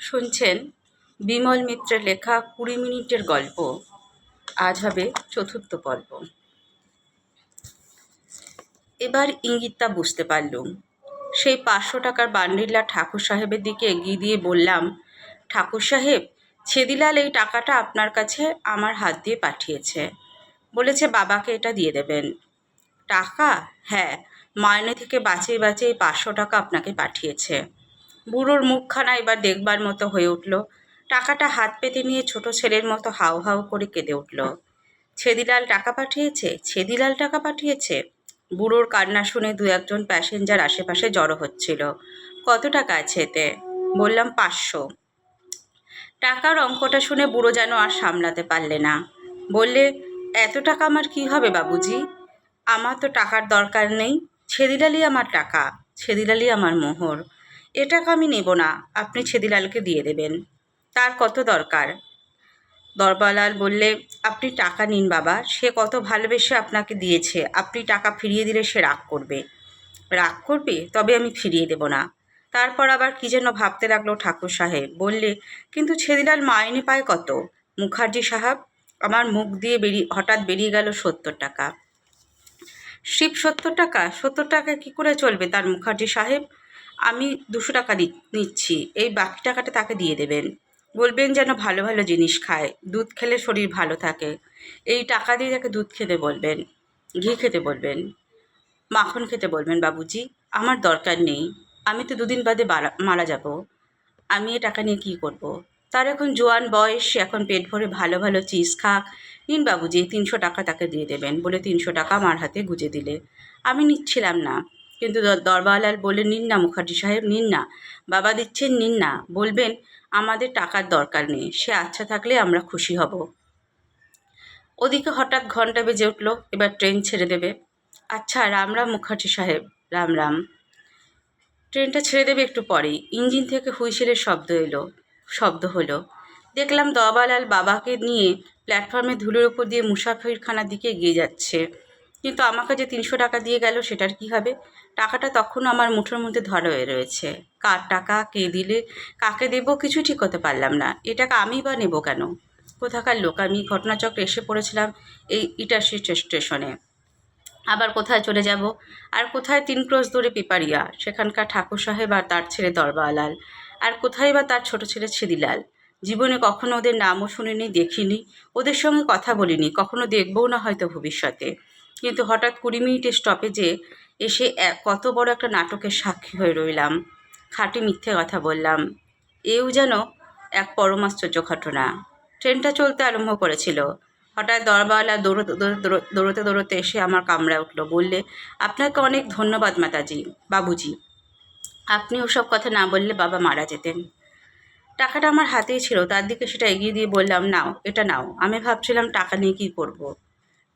শুনছেন বিমল মিত্রের লেখা কুড়ি মিনিটের গল্প। আজ হবে চতুর্থ পর্ব। এবার ইঙ্গিতটা বুঝতে পারলুম। সেই পাঁচশো টাকার বান্ডিলটা ঠাকুর সাহেবের দিকে এগিয়ে দিয়ে বললাম, ঠাকুর সাহেব, ছেদিলাল এই টাকাটা আপনার কাছে আমার হাত দিয়ে পাঠিয়েছে। বলেছে বাবাকে এটা দিয়ে দেবেন। টাকা? হ্যাঁ মাইনে থেকে বাঁচিয়ে বাঁচিয়ে এই পাঁচশো টাকা আপনাকে পাঠিয়েছে। বুড়োর মুখখানা এবার দেখবার মতো হয়ে উঠল। টাকাটা হাত পেতে নিয়ে ছোট ছেলের মতো হাউ হাউ করে কেঁদে উঠল। ছেদিলাল টাকা পাঠিয়েছে? ছেদিলাল টাকা পাঠিয়েছে? বুড়োর কান্না শুনে দু একজন প্যাসেঞ্জার আশেপাশে জড়ো হচ্ছিল। কত টাকা আছে এতে? বললাম, পাঁচশো। টাকার অঙ্কটা শুনে বুড়ো যেন আর সামলাতে পারলে না। বললে, এত টাকা আমার কি হবে বাবুজি? আমার তো টাকার দরকার নেই। ছেদিলালই আমার টাকা। ছেদিলালই আমার মোহর। এ টাকা আমি নেব না, আপনি ছেদিলালকে দিয়ে দেবেন। তার কত দরকার? দরবালাল বললে, আপনি টাকা নিন বাবা, সে কত ভালোবেসে আপনাকে দিয়েছে, আপনি টাকা ফিরিয়ে দিলে সে রাগ করবে। রাগ করবে, তবে আমি ফিরিয়ে দেব না। তারপর আবার কী যেন ভাবতে লাগল ঠাকুর সাহেব, বললে, কিন্তু ছেদিলাল মাইনে পায় কত? মুখার্জি সাহেব, আমার মুখ দিয়ে বেরিয়ে, হঠাৎ বেরিয়ে গেল সত্তর টাকা। শিব সত্তর টাকা? সত্তর টাকা কি করে চলবে তার মুখার্জি সাহেব? আমি দুশো টাকা নিচ্ছি, এই বাকি টাকাটা তাকে দিয়ে দেবেন। বলবেন যেন ভালো ভালো জিনিস খায়, দুধ খেলে শরীর ভালো থাকে। এই টাকা দিয়ে তাকে দুধ খেতে বলবেন, ঘি খেতে বলবেন, মাখন খেতে বলবেন, বাবুজি, আমার দরকার নেই, আমি তো দুদিন বাদে মারা যাব। আমি এ টাকা নিয়ে কী করব। তার এখন জোয়ান বয়স এখন পেট ভরে ভালো ভালো চিজ খাক। নিন বাবুজি, তিনশো টাকা তাকে দিয়ে দেবেন বলে তিনশো টাকা আমার হাতে গুজে দিলে। আমি নিচ্ছিলাম না। কিন্তু দরবারলাল বলে নিন না মুখার্জি সাহেব, নিন না। বাবা দিচ্ছেন, নিন না। বলবেন, আমাদের টাকার দরকার নেই। সে আচ্ছা থাকলে আমরা খুশি হব। ওদিকে হঠাৎ ঘণ্টা বেজে উঠল। এবার ট্রেন ছেড়ে দেবে। আচ্ছা রাম রাম মুখার্জি সাহেব, রাম রাম। ট্রেনটা ছেড়ে দেবে একটু পরেই। ইঞ্জিন থেকে হুইসেলের শব্দ এলো, শব্দ হলো। দেখলাম দবালাল বাবাকে নিয়ে প্ল্যাটফর্মে ধুলোর ওপর দিয়ে মুসাফিরখানার দিকে এগিয়ে যাচ্ছে। কিন্তু আমাকে যে তিনশো টাকা দিয়ে গেল, সেটার কি হবে? টাকাটা তখনও আমার মুঠোর মধ্যে ধরা হয়ে রয়েছে। কার টাকা, কে দিলে, কাকে দেব কিছু ঠিক করতে পারলাম না। এ টাকা আমি বা নেব কেন? কোথাকার লোক? আমি ঘটনাচক্রে এসে পড়েছিলাম এই ইটাসি স্টেশনে। আবার কোথায় চলে যাব? আর কোথায় তিন ক্রোশ দূরে পিপারিয়া? সেখানকার ঠাকুর সাহেব আর তার ছেলে দরবালাল। আর কোথায় বা তার ছোট ছেলে ছেদিলাল? জীবনে কখনো ওদের নামও শুনিনি, দেখিনি। ওদের সঙ্গে কথা বলিনি। কখনো দেখবও না হয়তো ভবিষ্যতে। কিন্তু হঠাৎ কুড়ি মিনিটের স্টপেজে এসে কত বড় একটা নাটকের সাক্ষী হয়ে রইলাম। খাঁটি মিথ্যে কথা বললাম। এও যেন এক পরমাশ্চর্য ঘটনা। ট্রেনটা চলতে আরম্ভ করেছিল। হঠাৎ দরবাওয়ালা দৌড়তে দৌড়তে দৌড়তে এসে আমার কামড়ায় উঠল। বললে, আপনাকে অনেক ধন্যবাদ, মাতাজি, বাবুজি। আপনি ওসব কথা না বললে বাবা মারা যেতেন। টাকাটা আমার হাতেই ছিল। তার দিকে সেটা এগিয়ে দিয়ে বললাম, নাও, এটা নাও। আমি ভাবছিলাম, টাকা নিয়ে কী করব?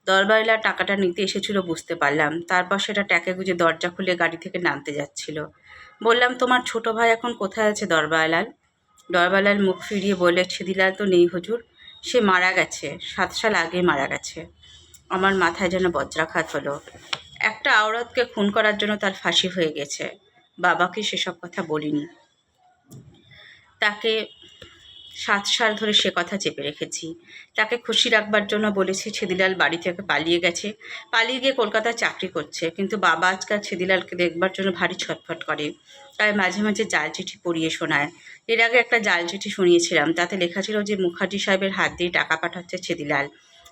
দরবারিলা টাকাটা নিতে এসেছিল বুঝতে পারলাম। তারপর সেটা ট্যাকে গুজে দরজা খুলে গাড়ি থেকে নামতে যাচ্ছিল। বললাম, তোমার ছোট ভাই এখন কোথায় আছে দরবালাল দরবালাল মুখ ফিরিয়ে বলে ছেদিলাল তো নেই হুজুর, সে মারা গেছে, সাত সাল আগে মারা গেছে। আমার মাথায় যেন বজ্রাঘাত হলো। একটা আওরতকে খুন করার জন্য তার ফাঁসি হয়ে গেছে। বাবাকে সেসব কথা বলিনি। তাকে সাত সাল ধরে সে কথা চেপে রেখেছি। তাকে খুশি রাখবার জন্য বলেছি, ছেদিলাল বাড়ি থেকে পালিয়ে গেছে। পালিয়ে গিয়ে কলকাতায় চাকরি করছে, কিন্তু বাবা আজকাল ছেদিলালকে দেখবার জন্য ভারী ছটফট করে। তাই মাঝে মাঝে জাল চিঠি পড়িয়ে শোনায়। এর আগে একটা জাল চিঠি শুনিয়েছিলাম, তাতে লেখা ছিল যে মুখার্জি সাহেবের হাত দিয়ে টাকা পাঠাচ্ছে ছেদিলাল।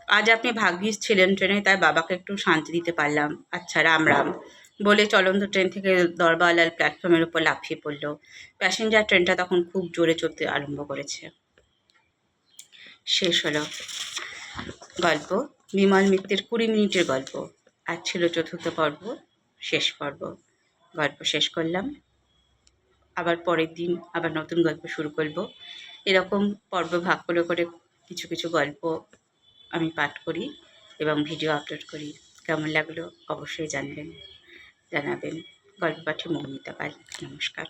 আজ আপনি ভাগ্যিস ছিলেন ট্রেনে, তাই বাবাকে একটু শান্তি দিতে পারলাম। আচ্ছা রাম রাম। বলে চলন্ত ট্রেন থেকে দরবালাল প্ল্যাটফর্মের উপর লাফিয়ে পড়ল। প্যাসেঞ্জার ট্রেনটা তখন খুব জোরে চলতে আরম্ভ করেছে। শেষ হলো। গল্প, বিমল মিত্রের কুড়ি মিনিটের গল্প। আর ছিল চতুর্থ পর্ব, শেষ পর্ব। গল্প শেষ করলাম। আবার পরের দিন আবার নতুন গল্প শুরু করব। এরকম পর্ব ভাগ করে করে কিছু কিছু গল্প আমি পাঠ করি এবং ভিডিও আপলোড করি। কেমন লাগল অবশ্যই জানবেন। জানাবেন। গল্প পাঠে মৌমিতা পাল। নমস্কার।